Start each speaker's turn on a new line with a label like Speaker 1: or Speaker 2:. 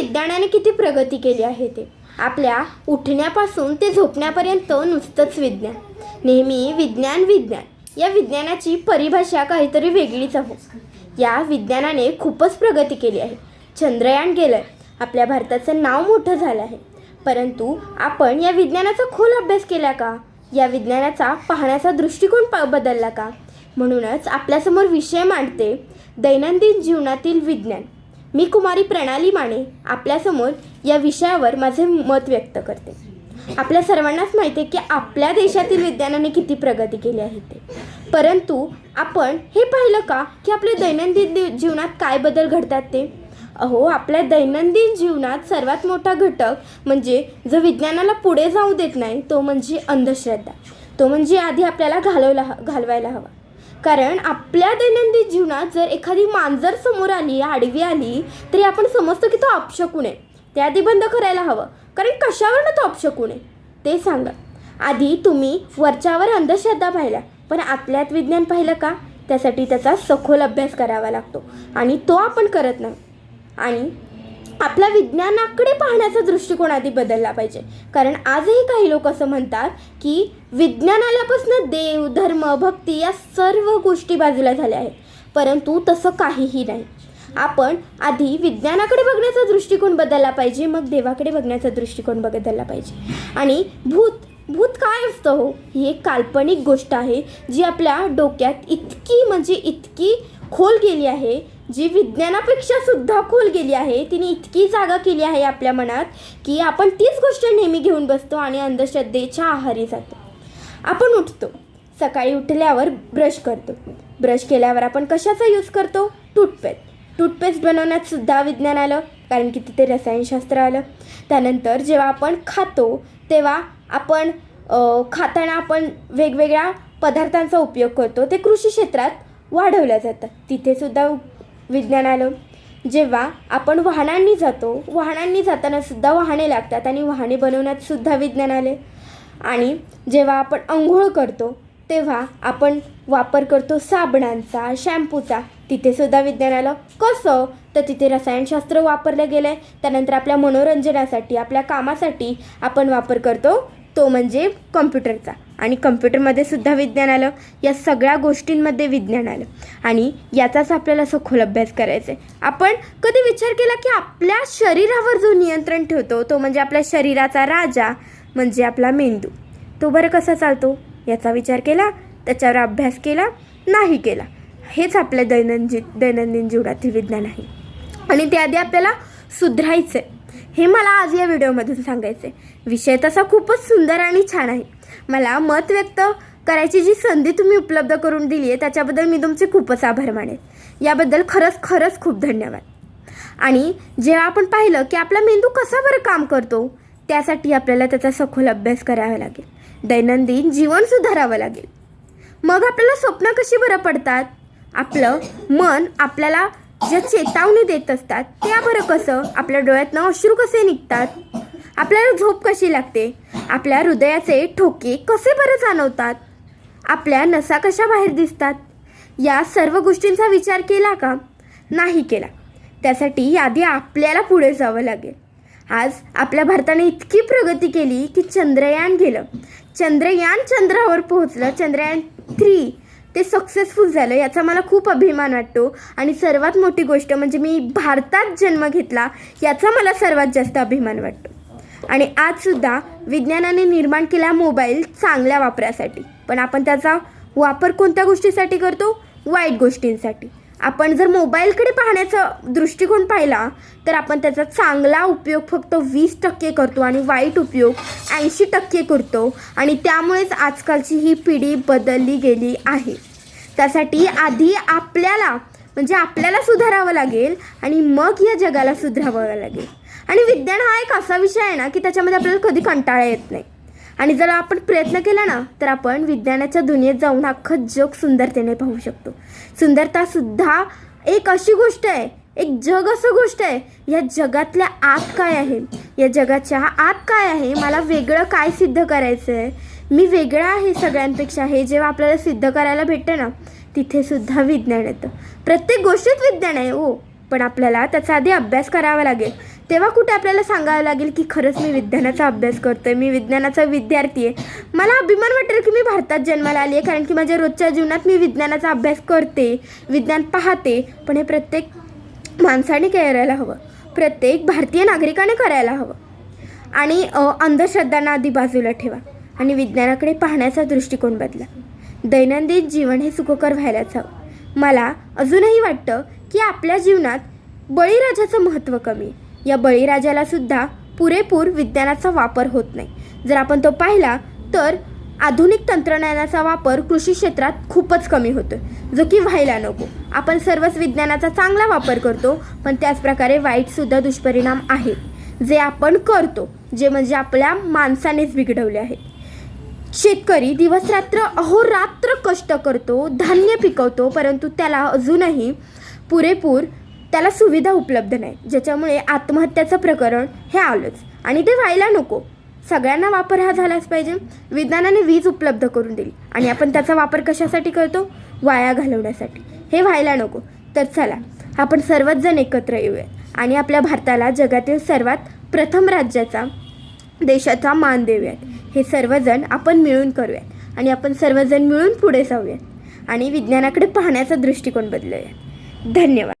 Speaker 1: विज्ञानाने किती प्रगती केली आहे ते? आपल्या उठण्यापासून ते झोपण्यापर्यंत नुसतंच विज्ञान. नेहमी विज्ञान विज्ञान. या विज्ञानाची परिभाषा काहीतरी वेगळीच आहे. या विज्ञानाने खूपच प्रगती केली आहे. चंद्रयान गेलं आपल्या भारताचं नाव मोठं झालं आहे. परंतु आपण या विज्ञानाचा खोल अभ्यास केला का? या विज्ञानाचा पाहण्याचा दृष्टिकोन प बदलला का? म्हणूनच आपल्यासमोर विषय मांडते दैनंदिन जीवनातील विज्ञान. मी कुमारी प्रणाली माने आपल्यासमोर या विषयावर माझे मत व्यक्त करते. आपल्या सर्वांनाच माहिती आहे की आपल्या देशातील विज्ञानाने किती प्रगती केली आहे ते. परंतु आपण हे पाहिलं का की आपल्या दैनंदिन जीवनात काय बदल घडतात ते? अहो आपल्या दैनंदिन जीवनात सर्वात मोठा घटक म्हणजे जो विज्ञानाला पुढे जाऊ देत नाही तो म्हणजे अंधश्रद्धा. तो म्हणजे आधी आपल्याला घालवला घालवायला हवा. कारण आपल्या दैनंदिन जीवनात जर एखादी मांजर समोर आली आडवी आली तरी आपण समजतो की तो अपशकून आहे. ते आधी बंद करायला हवं. कारण कशावरनं तो अपशकून आहे? ते सांगा. आधी तुम्ही वरच्यावर अंधश्रद्धा पाहिल्या. पण आतल्यात विज्ञान पाहिलं का? त्यासाठी त्याचा सखोल अभ्यास करावा लागतो. आणि तो आपण करत नाही. आणि आपला विज्ञानाकडे पाहण्याचा दृष्टिकोन आधी बदलला पाहिजे. कारण आजही काही लोक असं म्हणतात की विज्ञान आल्यापासून देव धर्म भक्ती या सर्व गोष्टी बाजूला झाल्या आहेत. परंतु तसं काहीही नाही. आपण आधी विज्ञानाकडे बघण्याचा दृष्टिकोन बदलला पाहिजे मग देवाकडे बघण्याचा दृष्टिकोन बदलला पाहिजे. आणि भूत भूत काय असतं हो? ही एक काल्पनिक गोष्ट आहे जी आपल्या डोक्यात इतकी म्हणजे इतकी खोल गेली आहे जी विज्ञानापेक्षा सुद्धा खोल गेली आहे तिने इतकी जागा केली आहे आपल्या मनात की आपण तीच गोष्ट नेहमी घेऊन बसतो आणि अंधश्रद्धेच्या आहारी जातो. आपण उठतो. सकाळी उठल्यावर ब्रश करतो. ब्रश केल्यावर आपण कशाचा यूज करतो? टूथपेस्ट. टूथपेस्ट बनवण्यात सुद्धा विज्ञान आलं कारण की तिथे रसायनशास्त्र आलं. त्यानंतर जेव्हा आपण खातो तेव्हा आपण खाताना आपण वेगवेगळ्या पदार्थांचा उपयोग करतो. ते कृषी क्षेत्रात वाढवल्या जातात. तिथेसुद्धा विज्ञानानं. विज्ञान आलं जेव्हा आपण वाहनांनी जातो वाहनांनी जाताना सुद्धा वाहने लागतात आणि वाहने बनवण्यात सुद्धा विज्ञान आले. आणि जेव्हा आपण आंघोळ करतो तेव्हा आपण वापर करतो साबणांचा शॅम्पूचा. तिथे सुद्धा विज्ञान आलं. कसं? तर तिथे रसायनशास्त्र वापरलं गेलं आहे त्यानंतर आपल्या मनोरंजनासाठी आपल्या कामासाठी आपण वापर करतो. तो म्हणजे कम्प्युटरचा. आणि कम्प्युटरमध्ये सुद्धा विज्ञान आलं. या सगळ्या गोष्टींमध्ये विज्ञान आलं. आणि याचाच आपल्याला सखोल अभ्यास करायचा आहे आपण कधी विचार केला की आपल्या शरीरावर जो नियंत्रण ठेवतो तो म्हणजे आपल्या शरीराचा राजा म्हणजे आपला मेंदू. तो बरं कसा चालतो? याचा विचार केला त्याच्यावर अभ्यास केला नाही केला. हेच आपल्या दैनंदिन दैनंदिन जीवनातील विज्ञान आहे. आणि त्याआधी आपल्याला सुधरायचं आहे हे मला आज या व्हिडिओमधून सांगायचं आहे विषय तसा खूपच सुंदर आणि छान आहे. मला मत व्यक्त करायची जी संधी तुम्ही उपलब्ध करून दिली आहे त्याच्याबद्दल मी तुमचे खूपच आभार मानेन. याबद्दल खरंच खरंच खूप धन्यवाद. आणि जेव्हा आपण पाहिलं की आपला मेंदू कसा बरं काम करतो त्यासाठी आपल्याला त्याचा सखोल अभ्यास करावा लागेल. दैनंदिन जीवन सुधारावं लागेल. मग आपल्याला स्वप्न कशी बरं पडतात? आपलं मन आपल्याला ज्या चेतावणी देत असतात त्या बरं कसं? आपल्या डोळ्यातनं अश्रू कसे निघतात? आपल्याला झोप कशी लागते? आपल्या हृदयाचे ठोके कसे बरं जाणवतात? आपल्या नसा कशा बाहेर दिसतात? या सर्व गोष्टींचा विचार केला का? नाही केला. त्यासाठी आधी आपल्याला पुढे जावं लागेल. आज आपल्या भारताने इतकी प्रगती केली की चंद्रयान गेलं. चंद्रयान चंद्रावर पोहोचलं. चंद्रयान थ्री ते सक्सेसफुल झालं याचा मला खूप अभिमान वाटतो. आणि सर्वात मोठी गोष्ट म्हणजे मी भारतात जन्म घेतला याचा मला सर्वात जास्त अभिमान वाटतो. आणि आजसुद्धा विज्ञानाने निर्माण केला मोबाईल चांगल्या वापरासाठी. पण आपण त्याचा वापर कोणत्या गोष्टीसाठी करतो? वाईट गोष्टींसाठी. आपण जर मोबाईलकडे पाहण्याचा दृष्टिकोन पाहिला तर आपण त्याचा चांगला उपयोग फक्त वीस टक्के करतो आणि वाईट उपयोग ऐंशी टक्के करतो. आणि त्यामुळेच आजकालची ही पिढी बदलली गेली आहे. त्यासाठी आधी आपल्याला म्हणजे आपल्याला सुधारावं लागेल आणि मग या जगाला सुधारावं लागेल. आणि विज्ञान हा एक असा विषय आहे ना की त्याच्यामध्ये आपल्याला कधी कंटाळा येत नाही. आणि जर आपण प्रयत्न केला ना तर आपण विज्ञानाच्या दुनियेत जाऊन अख्खं जग सुंदरतेने पाहू शकतो. सुंदरतासुद्धा एक अशी गोष्ट आहे एक जग असं गोष्ट आहे या जगातल्या आत काय आहे? या जगाच्या आत काय आहे? मला वेगळं काय सिद्ध करायचं आहे? मी वेगळं आहे सगळ्यांपेक्षा. हे जेव्हा आपल्याला सिद्ध करायला भेटतं ना तिथेसुद्धा विज्ञान येतं. प्रत्येक गोष्टीत विज्ञान आहे हो. पण आपल्याला त्याचा आधी अभ्यास करावा लागेल. तेव्हा कुठे आपल्याला सांगावं लागेल की खरंच मी विज्ञानाचा अभ्यास करतोय मी विज्ञानाचा विद्यार्थी आहे. मला अभिमान वाटेल की मी भारतात जन्माला आली आहे कारण की माझ्या रोजच्या जीवनात मी विज्ञानाचा अभ्यास करते विज्ञान पाहते पण हे प्रत्येक माणसाने करायला हवं. प्रत्येक भारतीय नागरिकाने करायला हवं. आणि अंधश्रद्धांना आधी बाजूला ठेवा आणि विज्ञानाकडे पाहण्याचा दृष्टिकोन बदला. दैनंदिन जीवन हे सुखकर व्हायलाच हवं. मला अजूनही वाटतं की आपल्या जीवनात बळीराजाचं महत्त्व कमी आहे. या बळीराजाला सुद्धा पुरेपूर विज्ञानाचा वापर होत नाही. जर आपण तो पाहिला तर आधुनिक तंत्रज्ञानाचा वापर कृषी क्षेत्रात खूपच कमी होतो जो की व्हायला नको. आपण सर्वच विज्ञानाचा चांगला वापर करतो पण त्याचप्रकारे वाईटसुद्धा दुष्परिणाम आहेत जे आपण करतो जे म्हणजे आपल्या माणसानेच बिघडवले आहेत शेतकरी दिवसरात्र अहोरात्र कष्ट करतो धान्य पिकवतो परंतु त्याला अजूनही पुरेपूर त्याला सुविधा उपलब्ध नाही ज्याच्यामुळे आत्महत्याचं प्रकरण हे आलंच. आणि ते व्हायला नको. सगळ्यांना वापर हा झालाच पाहिजे. विज्ञानाने वीज उपलब्ध करून दिली. आणि आपण त्याचा वापर कशासाठी करतो? वाया घालवण्यासाठी. हे व्हायला नको. तर चला आपण सर्वच जण एकत्र येऊया. आणि आपल्या भारताला जगातील सर्वात प्रथम राज्याचा देशाचा मान देऊयात. हे सर्वजण आपण मिळून करूयात. आणि आपण सर्वजण मिळून पुढे जाऊयात. आणि विज्ञानाकडे पाहण्याचा दृष्टिकोन बदलूयात. धन्यवाद.